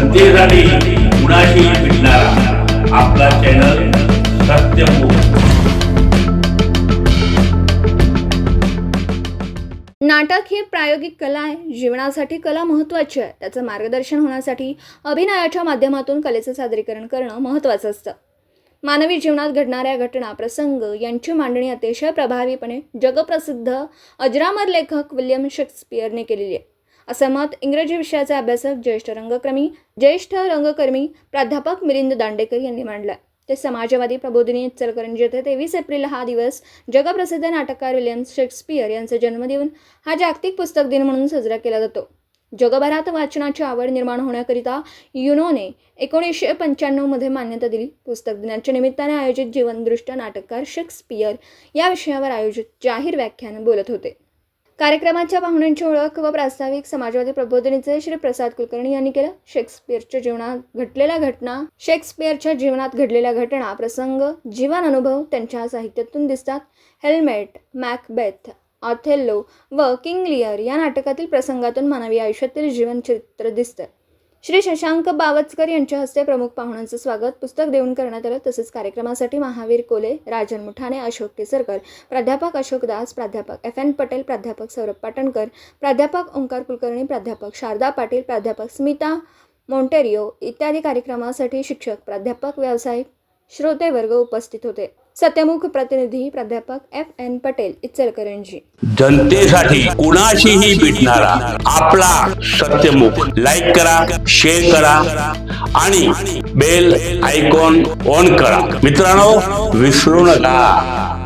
जनतेसाठी कुणाशी भेटणारा. आपला चॅनल नाटक ही प्रायोगिक कला आहे. जीवनासाठी कला महत्त्वाची आहे. त्याचं मार्गदर्शन होण्यासाठी अभिनयाच्या माध्यमातून कलेचं सादरीकरण करणं महत्त्वाचं असतं. मानवी जीवनात घडणाऱ्या घटना प्रसंग यांची मांडणी अतिशय प्रभावीपणे जगप्रसिद्ध अजरामर लेखक विल्यम शेक्सपियरने केलेली आहे. असं मत इंग्रजी विषयाचे अभ्यासक ज्येष्ठ रंगकर्मी ज्येष्ठ रंगकर्मी प्राध्यापक मिलिंद दांडेकर यांनी मांडलं. आहे ते समाजवादी प्रबोधिनी इचलकरंजी येथे तेवीस एप्रिल हा दिवस जगप्रसिद्ध नाटककार विल्यम शेक्सपियर यांचा जन्मदिन हा जागतिक पुस्तक दिन म्हणून साजरा केला जातो. जगभरात वाचनाची आवड निर्माण होण्याकरिता युनोने एकोणीसशे पंच्याण्णवमध्ये मान्यता दिली. पुस्तक दिनाच्या निमित्ताने आयोजित जीवनदृष्ट नाटककार शेक्सपियर या विषयावर आयोजित जाहीर व्याख्यान बोलत होते. कार्यक्रमाच्या पाहुण्यांची ओळख व प्रास्ताविक समाजवादी प्रबोधिनीचे श्री प्रसाद कुलकर्णी यांनी केलं. शेक्सपियरच्या जीवनात घडलेल्या घटना शेक्सपियरच्या जीवनात घडलेल्या घटना प्रसंग जीवन अनुभव त्यांच्या साहित्यातून दिसतात. हेल्मेट मॅकबेथ ऑथेल्लो व किंग लियर या नाटकातील प्रसंगातून मानवी आयुष्यातील जीवनचरित्र दिसतं. श्री शशांक बावचकर यांच्या हस्ते प्रमुख पाहुण्यांचं स्वागत. पुस्तक देऊन करण्यात आलं तसेच कार्यक्रमासाठी महावीर कोले राजन मुठाणे अशोक केसरकर प्राध्यापक अशोक दास प्राध्यापक एफ एन पटेल प्राध्यापक सौरभ पाटणकर प्राध्यापक ओंकार कुलकर्णी प्राध्यापक शारदा पाटील प्राध्यापक स्मिता मोंटेरिओ इत्यादी कार्यक्रमासाठी शिक्षक प्राध्यापक व्यावसायिक श्रोते वर्ग उपस्थित होते. सत्यमुख प्रतिनिधी प्राध्यापक एफ एन पटेल इचलकरंजी. जनतेसाठी कुणाशीही भेटणारा आपला सत्यमुख लाईक करा शेअर करा आणि बेल आयकॉन ऑन करा. मित्रांनो विसरू नका.